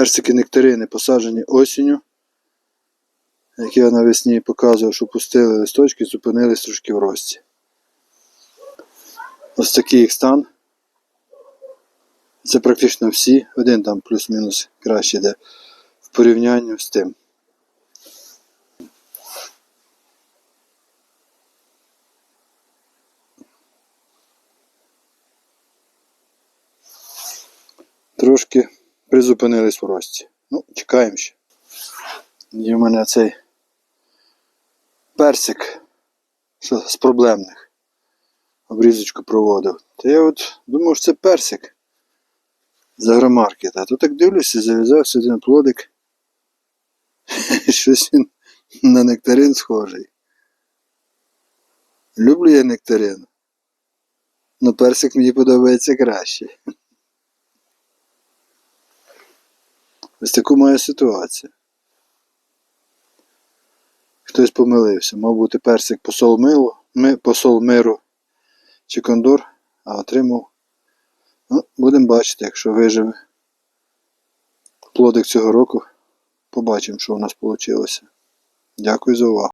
Персики нектарини посаджені осінню. Як я навесні показував, що пустили листочки, зупинились трошки в рості. Ось такий їх стан. Це практично всі. Один там плюс-мінус краще йде в порівнянні з тим. Трошки призупинились в рості. Ну, чекаємо ще. Є в мене цей персик з проблемних. Обрізочку проводив. Та я от думав, що це персик з агромаркета. То так дивлюся, зав'язався один плодик. Щось він на нектарин схожий. Люблю я нектарин. Но персик мені подобається краще. Ось таку має ситуацію. Хтось помилився. Мав бути персик посол милу, ми, посол миру чи кондор, а отримав. Ну, будемо бачити, якщо виживе плодик цього року. Побачимо, що у нас вийшло. Дякую за увагу.